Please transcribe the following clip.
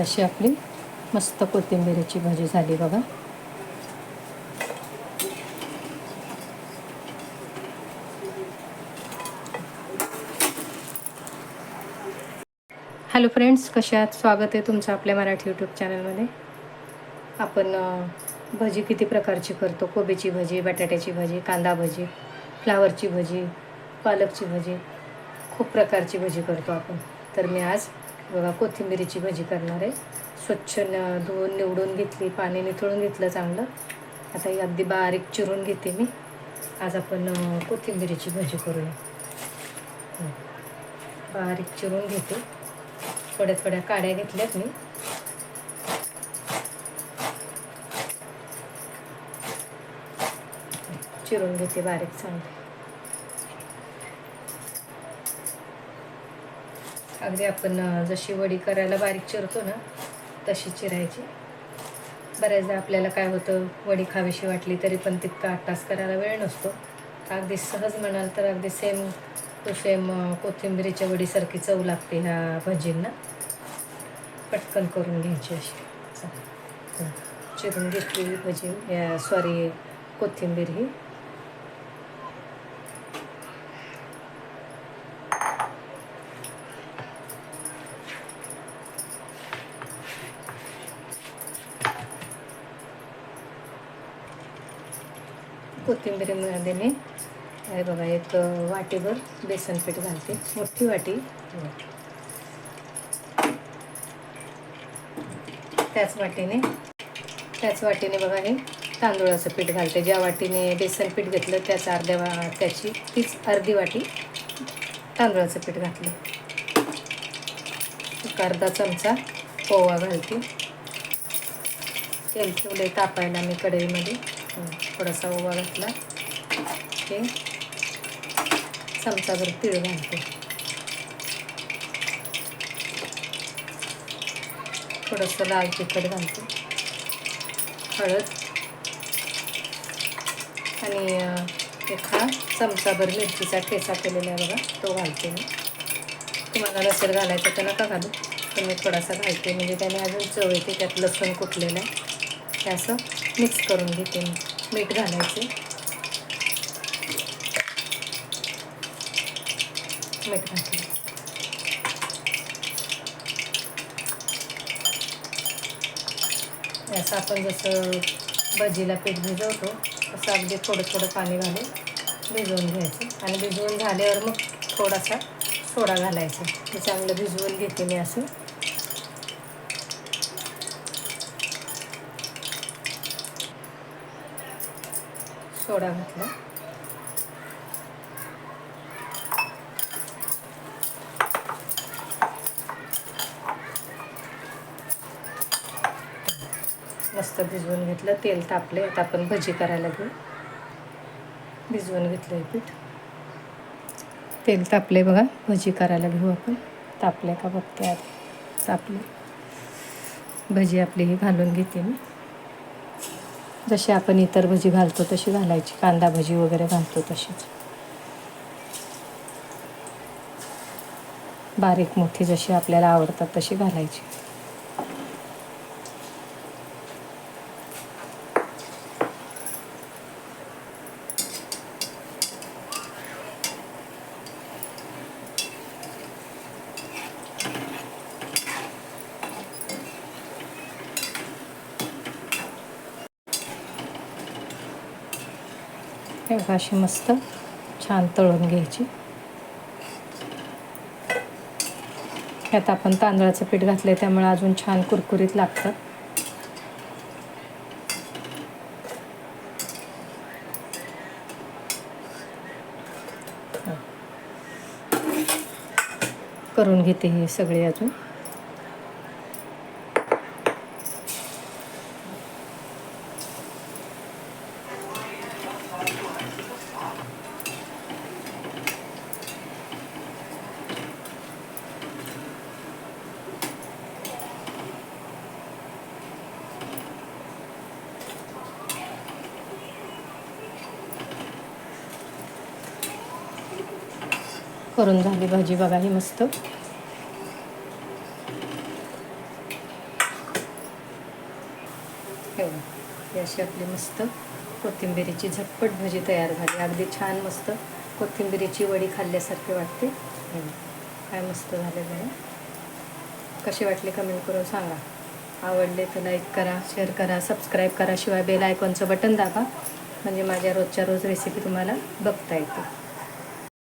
अशी आपली मस्त कोथिंबिरीची भाजी झाली बघा. हॅलो फ्रेंड्स कशा आहात? स्वागत आहे तुमचं आपल्या मराठी यूट्यूब चॅनलमध्ये आपण भजी किती प्रकारची करतो? कोबीची भजी बटाट्याची भजी कांदा भजी फ्लावरची भजी पालकची भजी खूप प्रकारची भजी करतो आपण. तर मी आज बघा कोथिंबिरीची भजी करणार आहे. स्वच्छ न धुवून निवडून घेतली पाणी निथळून घेतलं चांगलं. आता ही अगदी बारीक चिरून घेते मी. आज आपण कोथिंबिरीची भजी करूया. बारीक चिरून घेते. थोड्या थोड्या काड्या घेतल्यात मी. चिरून घेते बारीक चांगली. अगदी आपण जशी वडी करायला बारीक चिरतो ना तशी चिरायची. बऱ्याचदा आपल्याला काय होतं वडी खावीशी वाटली तरी पण तितका आठ तास करायला वेळ नसतो. अगदी सहज म्हणाल तर अगदी सेम टू सेम कोथिंबिरीच्या वडीसारखी चव लागते ह्या भजींना. पटकन करून घ्यायची अशी. चिरून घेतली भजी या सॉरी कोथिंबीर ही. कोथिंबिरीमध्ये मी. हे बघा एक वाटीभर बेसन पीठ घालते. मोठी वाटी. त्याच वाटीने त्याच वाटीने बघा हे तांदूळाचं पीठ घालते. ज्या वाटीने बेसन पीठ घेतलं त्याच अर्ध्या वा त्याची तीच अर्धी वाटी तांदूळाचं पीठ घातलं. एक अर्धा चमचा पोवा घालते. तेल ठेवले तापायला मी कढईमध्ये. थोडासा ओवा घातला. हे चमचाभर तीळ घालते. थोडंसं लाल तिखट घालते. हळद. आणि एक हा चमचाभर मिरचीचा ठेचा केलेला आहे बघा तो घालते मी. तुम्हाला लसूण घालायचं तर नका घालू. तर मी थोडासा घालते म्हणजे त्याने अजून चव येते त्यात लसूण कुटलेलं आहे. हे असं मिक्स करून घेते मी. मीठ घालायचे. मीठ घातलं. असं आपण जसं भजीला पीठ भिजवतो तसं अगदी थोडं थोडं पाणी घालून भिजवून घ्यायचं. आणि भिजवून झाल्यावर मग थोडासा सोडा घालायचा. ते चांगलं भिजवून घेते मी असं. सोडा घातला. मस्त भिजवून घेतलं. तेल तापले. आता आपण भजी करायला घेऊ. भिजवून घेतलं आहे पीठ. तेल तापले बघा. भजी करायला घेऊ आपण. तापले का बघते आधी तापले. भजी आपली ही घालून घेते मी. जशी आपण इतर भजी घालतो तशी घालायची. कांदा भजी वगैरे घालतो तशीच. बारीक मोठी जशी आपल्याला आवडतात तशी घालायची. हे अशी मस्त छान तळून घ्यायची. त्यात आपण तांदळाचं पीठ घातलं त्यामुळे अजून छान कुरकुरीत लागतात करून घेते हे सगळे अजून. करून झाली भाजी. बघा ही मस्त. अशी आपली मस्त कोथिंबिरीची झटपट भाजी तयार झाली. अगदी छान मस्त कोथिंबिरीची वडी खाल्ल्यासारखी वाटते. काय मस्त झाले आहे. कसे वाटले कमेंट करून सांगा. आवडले तर लाईक करा शेअर करा सबस्क्राईब करा. शिवाय बेल आयकॉनचं बटन दाबा. म्हणजे माझ्या रोजच्या रोज रेसिपी तुम्हाला बघता येते.